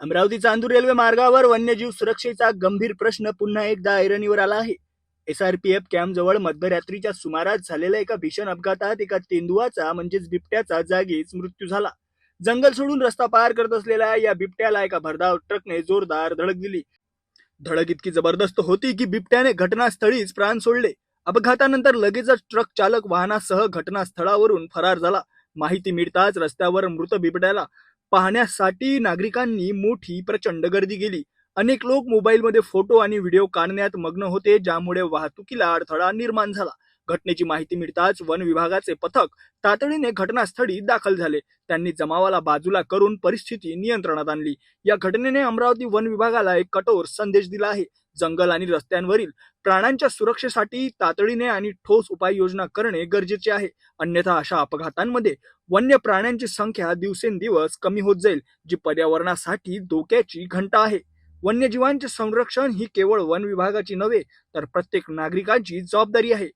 Amravati Chandur railway मार्गावर वन्यजीव सुरक्षेचा गंभीर प्रश्न पुन्हा एकदा ऐरणीवर आला आहे. एसआरपीएफ कॅम्प जवळ मध्यरात्रीच्या सुमारास झालेल्या एका भीषण अपघातात एका तेंदुआचा म्हणजेच बिबट्याचा जागीच मृत्यू झाला. जंगल सोडून रस्ता पार करत असलेल्या या बिबट्याला एका भरधाव ट्रकने जोरदार धडक दिली. धडक इतकी जबरदस्त होती की बिबट्याने घटनास्थळीच प्राण सोडले. अपघातानंतर लगेचच ट्रक चालक वाहनासह घटनास्थळावरून फरार झाला. माहिती मिळताच रस्त्यावर मृत बिबट्याला पाहण्यासाठी नागरिकांनी मोठी प्रचंड गर्दी केली. अनेक लोक मोबाईलमध्ये फोटो आणि व्हिडिओ काढण्यात मग्न होते ज्यामुळे वाहतुकीला अडथळा निर्माण झाला. घटनेची माहिती मिळताच वन विभागाचे पथक तातडीने घटनास्थळी दाखल झाले. त्यांनी जमावाला बाजूला करून परिस्थिती नियंत्रणात आणली. या घटनेने अमरावती वन विभागाला एक कठोर संदेश दिला आहे. जंगल आणि रस्त्यांवरील प्राण्यांच्या सुरक्षेसाठी तातडीने आणि ठोस उपाययोजना करणे गरजेचे आहे. अन्यथा अशा अपघातांमध्ये वन्य प्राण्यांची संख्या दिवसेंदिवस कमी होत जाईल जी पर्यावरणासाठी धोक्याची घंटा आहे. वन्यजीवांचे संरक्षण ही केवळ वन विभागाची नव्हे तर प्रत्येक नागरिकाची जबाबदारी आहे.